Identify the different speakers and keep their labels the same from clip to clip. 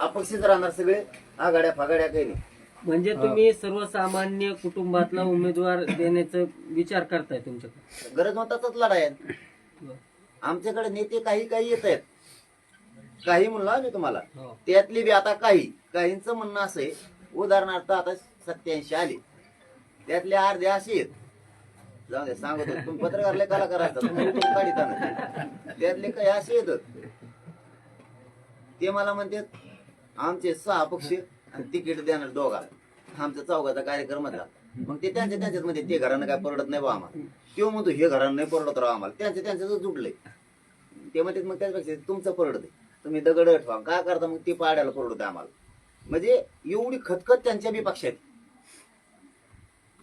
Speaker 1: अपक्षच राहणार सगळे आघाड्या फागाड्या काही नाही.
Speaker 2: म्हणजे तुम्ही सर्वसामान्य कुटुंबातला उमेदवार देण्याचा विचार करताय तुमच्याकडे?
Speaker 1: गरज म्हणतातच लढाई आहे. आमच्याकडे नेते काही काही येत आहेत. काही म्हणलो आम्ही तुम्हाला.
Speaker 2: हो.
Speaker 1: त्यातली बी आता काही काहींचं म्हणणं असं आहे. उदाहरणार्थ आता सत्याऐंशी आले. त्यातले अर्धे असे आहेत. जाऊ दे सांगतो तुम्ही पत्रकारले कलाकार असतात तुम्ही उठून काढिता ना. त्यातले काही असे येत ते मला म्हणतात आमचे सहा पक्ष आणि तिकीट देणार दोघा आमचा चौघाचा कार्यक्रम झाला मग ते त्यांच्या त्यांच्यात म्हणजे ते घरानं काय परडत नाही बा आम्हाला. किंवा म्हणतो हे घरानं नाही परडत राव आम्हाला. त्यांच्या त्यांच्याच जुटलंय ते म्हणतात मग त्याच्यापेक्षा तुमचं परडत तुम्ही दगड ठेवा. काय करता? मग ते पाड्याला परवडत आम्हाला. म्हणजे एवढी खतखत त्यांच्या बी पक्षात.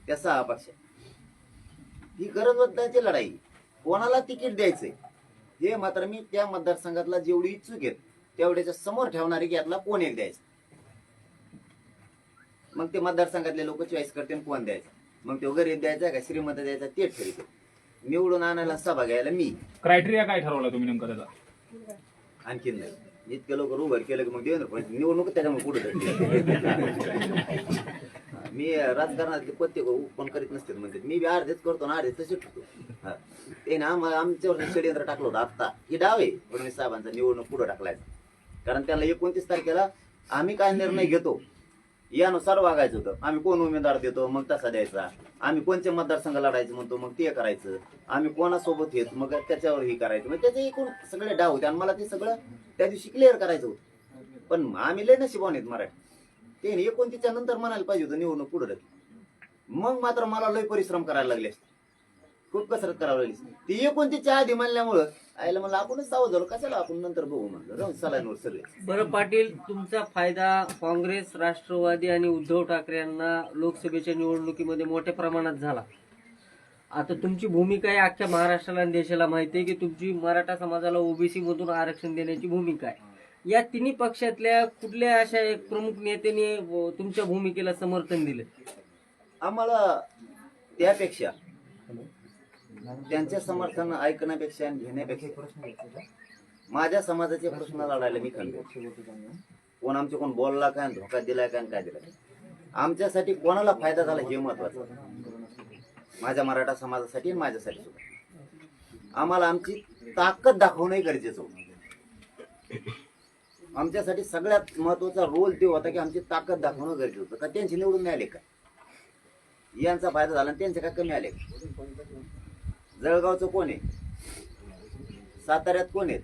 Speaker 1: त्या सहा पक्षात. ही गरजबद्दलची लढाई. कोणाला तिकीट द्यायचंय? हे मात्र मी त्या मतदारसंघातला जेवढी इच्छुक आहेत तेवढ्याच्या समोर ठेवणारे की यातला कोण एक द्यायचा? मग ते मतदारसंघातले लोक चॉईस करते कोण द्यायचं? मग तो गरीब द्यायचा का श्रीमंत द्यायचा? ते ठरवतो निवडून आणायला सभा घ्यायला मी.
Speaker 3: क्रायटेरिया काय ठरवला तुम्ही नेमकं त्याचा?
Speaker 1: आणखीन नाही. इतके लोक उघड केलं की मग देवेंद्र फडणवीस निवडणूक त्याच्यामुळे पुढे मी राजकारणात पत्ते पण करीत नसते म्हणजे मी बी अर्धेच करतो ना अर्धेच तसे ठेवतो. हा. ते ना आम्हाला आमच्यावर षडयंत्र टाकलं होतं आत्ता. ही डाव आहे फडणवीस साहेबांचा. निवडणूक पुढे टाकलायचा कारण त्यांना एकोणतीस तारखेला आम्ही काय निर्णय घेतो यानुसार वागायचं होतं. आम्ही कोण उमेदवार देतो मग तसा द्यायचा. आम्ही कोणते मतदारसंघ लढायचं म्हणतो मग ते करायचं. आम्ही कोणासोबत येत मग त्याच्यावर हे करायचं. मग त्याचे एकूण सगळे डाव होते. आणि मला ते सगळं त्या दिवशी क्लिअर करायचं होतं. पण आम्ही लय नशिबान आहेत मराठी. ते एकोणतीसच्या नंतर म्हणायला पाहिजे होतं निवडणूक पुढे मग मात्र मला लय परिश्रम करायला लागले असते. खूप कसरत करावी लागली. ती एकोणतीसच्या आधी म्हणल्यामुळं आईला म्हणलं आपणच सावध झालो कशाला आपण नंतर बघू? म्हणलं. सलाईनवर सगळे.
Speaker 2: बरं पाटील तुमचा फायदा काँग्रेस राष्ट्रवादी आणि उद्धव ठाकरे यांना लोकसभेच्या निवडणुकीमध्ये मोठ्या प्रमाणात झाला. आता तुमची भूमिका आहे अख्ख्या महाराष्ट्राला आणि देशाला माहिती आहे की तुमची मराठा समाजाला ओबीसी मधून आरक्षण देण्याची भूमिका आहे. या तिन्ही पक्षातल्या कुठल्या अशा एक प्रमुख नेत्याने तुमच्या भूमिकेला समर्थन दिलं?
Speaker 1: आम्हाला त्यापेक्षा त्यांच्या समर्थन ऐकण्यापेक्षा आणि घेण्यापेक्षा माझ्या समाजाचे प्रश्न लढायला मी खंड कोण आमचे कोण बोलला काय धोका दिलाय काय आणि काय दिलाय? आमच्यासाठी कोणाला फायदा झाला हे महत्वाचं माझ्या मराठा समाजासाठी आणि माझ्यासाठी सुद्धा. आम्हाला आमची ताकद दाखवणंही गरजेचं होतं. आमच्यासाठी सगळ्यात महत्त्वाचा रोल ते होता की आमची ताकद दाखवणं गरजेचं होतं. का त्यांची निवडून मिळाले आले का? यांचा फायदा झाला आणि त्यांचे काय कमी आले का? जळगावचं कोण आहे? साताऱ्यात कोण आहेत?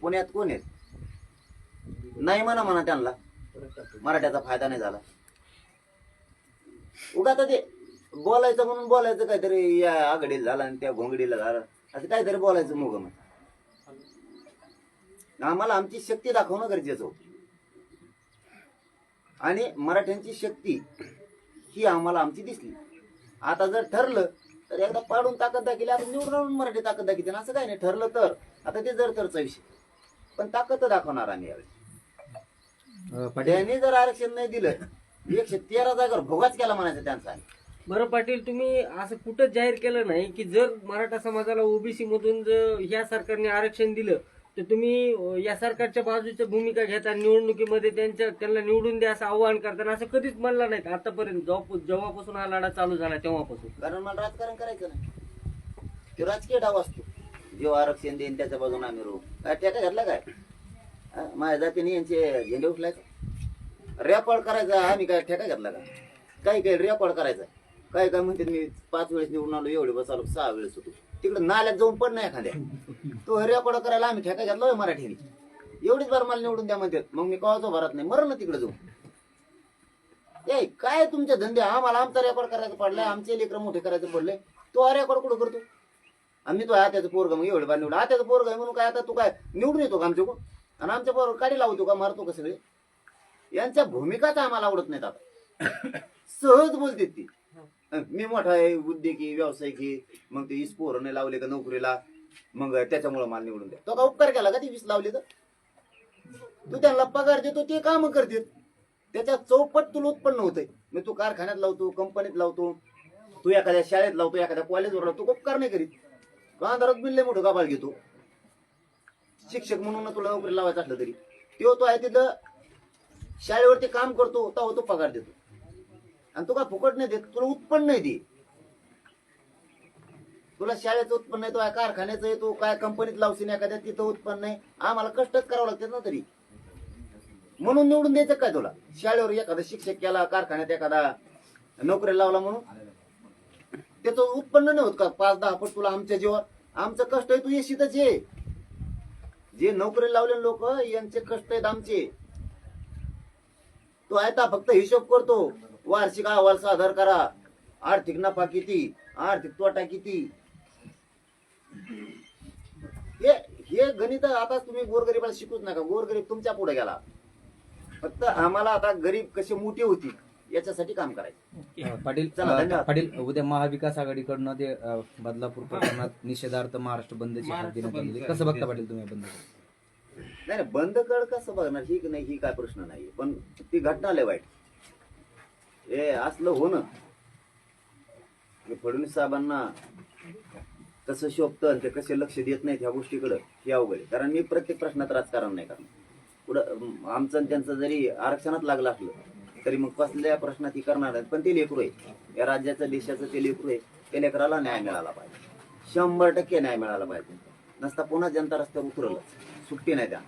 Speaker 1: पुण्यात कोण आहेत? नाही म्हणा म्हणा त्यांना. मराठ्याचा फायदा नाही झाला. उगा आता ते बोलायचं म्हणून बोलायचं काहीतरी या आघाडीला झाला आणि त्या घोंगडीला झाला. असं काहीतरी बोलायचं मुग मग आम्हाला आमची शक्ती दाखवणं गरजेचं होतं. आणि मराठ्यांची शक्ती ही आम्हाला आमची दिसली. आता जर ठरलं तर एकदा पाडून ताकद दाखवली आता निवडून आणून मराठी ताकद दाखवते ना असं काय नाही ठरलं तर. आता ते जर तरचा विषय पण ताकद तर दाखवणार आम्ही यावेळी. त्यांनी जर आरक्षण नाही दिलं एकशे तेरा जागेवर भोगाच केला म्हणायचं त्यांचा आम्ही.
Speaker 2: बरं पाटील तुम्ही असं कुठं जाहीर केलं नाही की जर मराठा समाजाला ओबीसी मधून जर या सरकारने आरक्षण दिलं तर तुम्ही या सरकारच्या बाजूच्या भूमिका घेता निवडणुकीमध्ये त्यांच्या त्यांना निवडून द्या असं आव्हान करताना असं कधीच म्हणलं नाही आतापर्यंत जेव्हापासून हा लढा चालू झाला तेव्हापासून.
Speaker 1: कारण मला राजकारण करायचं नाही. तो राजकीय डाव असतो. जेव्हा आरक्षण देईन त्याच्या बाजून आम्ही राहू. काय त्या घातला काय? माझ्या जातीने यांचे झेंडे उठलायचा रेकॉर्ड करायचा आम्ही काय ठेका घेतला का? काही काही रेकॉर्ड करायचा. काय काय म्हणते मी पाच वेळेस निवडून आलो एवढे बस आलो सहा वेळेस होतो. तिकडे नाल्यात जाऊन पण नाही एखाद्या. तो रेकॉर्ड करायला आम्ही ठेका घेतला मराठीने. एवढीच बार मला निवडून द्या म्हणतात. मग मी कवाचो भरत नाही. मरण ना तिकडे जाऊन. ए काय तुमचे धंदे? आम्हाला आमचा रेकॉर्ड करायचं पडलाय. आमचे लेकर मोठे करायचं पडले तो हा रेकॉर्ड कुठं करतो? आम्ही तो आत्याचं पोरग मग एवढे बार निवडा आत्याचं पोरग आहे म्हणून काय आता तू काय निवडून येतो का आमच्या आणि आमच्या पोरग काढी लावतो का? मारतो का सगळे? यांच्या भूमिकाच आम्हाला आवडत नाहीत आता. सहज बोलते ती. मी मोठा आहे उद्योगी व्यावसायिकी मग ते वीस पोरं नाही लावले का नोकरीला मग त्याच्यामुळे मला निवडून द्या. तो का उपकार केला का ती वीस लावले तर? तू त्यांना पगार देतो ते काम करते त्याच्या चौपट तुला उत्पन्न होतंय. मग तू कारखान्यात लावतो कंपनीत लावतो. तू एखाद्या शाळेत लावतो एखाद्या कॉलेजवर लावतो उपकार नाही करीत. कांदारात बिल्ले मोठं गाबाळ घेतो. शिक्षक म्हणून तुला नोकरी लावायचं असलं तरी. तो तो आहे तिथं शाळेवरती काम करतो तेव्हा तो पगार देतो. आणि तू का फुकट नाही देत तुला उत्पन्न नाही दे तुला शाळेचं उत्पन्न येतो काय कारखान्याचं येतो काय कंपनीत लावशील एखाद्या तिथं उत्पन्न आहे आम्हाला कष्टच करावं लागते ना तरी. म्हणून निवडून द्यायचं काय तुला? शाळेवर एखादा शिक्षक केला कारखान्यात एखादा नोकरी लावला म्हणून. त्याचं उत्पन्न नाही होत का? पाच दहा फूट तुला आमच्या जीवावर. आमचं कष्ट आहे तू येशीतच ये. जे नोकरी लावले लोक यांचे कष्ट आहेत आमचे. तो आता फक्त हिशोब करतो. वार्षिक अहवाल सादर करा. आर्थिक नफा किती? आर्थिक तोटा किती? हे हे गणित आता तुम्ही गोरगरीबाला शिकूच नका. गोरगरीब तुमच्यापुढे गेला. फक्त आम्हाला आता गरीब कशी मोठी होती याच्यासाठी काम करायचं.
Speaker 4: पाटील
Speaker 1: चला.
Speaker 4: पाटील उद्या महाविकास आघाडीकडनं ते अ, बदलापूर प्रकरणात निषेधार्थ महाराष्ट्र बंदची देण्यात होती. कसं बघता पाटील तुम्ही या बंद
Speaker 1: नाही नाही, बंद कर कसं बघणार? ही नाही ही काय प्रश्न नाही पण ती घटना लय वाईट. हे असलं हो ना. फडणवीस साहेबांना कसं शोभतं आणि ते कसे लक्ष देत नाहीत ह्या गोष्टीकडं हे अवघड आहे. कारण मी प्रत्येक प्रश्नात राजकारण नाही करणार. पुढं आमचं आणि त्यांचं जरी आरक्षणात लागलं असलं तरी मग कसल्या प्रश्नात ही करणार आहेत पण ते लेकरू आहे. या राज्याचं देशाचं ते लेकरू आहे. त्या लेकराला न्याय मिळाला पाहिजे. शंभर टक्के न्याय मिळाला पाहिजे. नसता पुन्हा जनता रस्त्यावर उतरलं. सुट्टी नाही त्या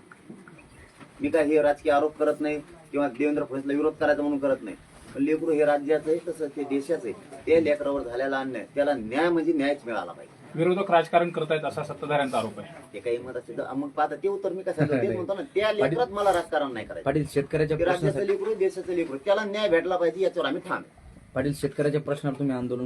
Speaker 1: मी काय हे राजकीय आरोप करत नाही किंवा देवेंद्र फडणवीसला विरोध करायचा म्हणून करत नाही. लेकरू हे राज्याचं आहे तसं ते देशाचं आहे. ते लेकरावर झालेला अन्याय त्याला न्याय म्हणजे न्यायच मिळाला पाहिजे.
Speaker 3: विरोधक राजकारण करतायत असा सत्ताधाऱ्यांचा आरोप आहे.
Speaker 1: ते काही मत असेल तर मग पाहता ते उत्तर मी कसं म्हणतो ना त्या लेकरात मला राजकारण नाही करायचं.
Speaker 4: पाटील शेतकऱ्याच्या
Speaker 1: ते राज्याचं
Speaker 4: प्रश्नासाठी
Speaker 1: लेकरू देशाचं लेकरू त्याला न्याय भेटला पाहिजे याच्यावर आम्ही ठाम आहे.
Speaker 4: पाटील शेतकऱ्याच्या प्रश्नावर तुम्ही आंदोलन